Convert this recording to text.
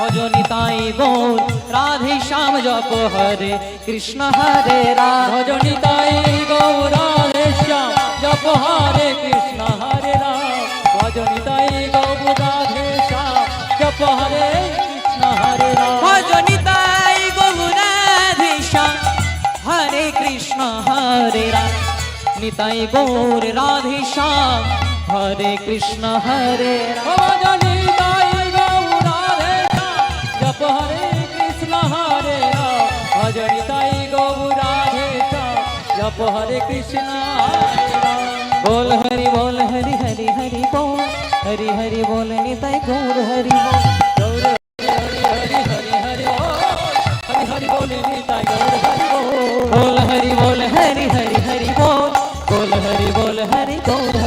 ভজনিতাই গৌর রাধে শ্যাম জপ হরে কৃষ্ণ হরে রাম। ভজনিতাই গৌরাধে শ্যাম জপ হরে কৃষ্ণ হরে রাম। ভজনিতাই গৌরাধে শ্যাম জপ হরে কৃষ্ণ হরে রাম। ভজনিতাই গৌর রাধে শ্যাম হরে কৃষ্ণ হরে রাম। নিতাই গৌর রাধে শ্যাম হরে কৃষ্ণ হরে রাম। भजनताई गौ जप हरे कृष्णा, बोल हरि बोल हरि हरि हरि बोल। हरि हरि बोल निताई गौर हरि बोल। बोल हरि बोल हरि हरि हरि बोल। बोल हरि बोल हरि गौर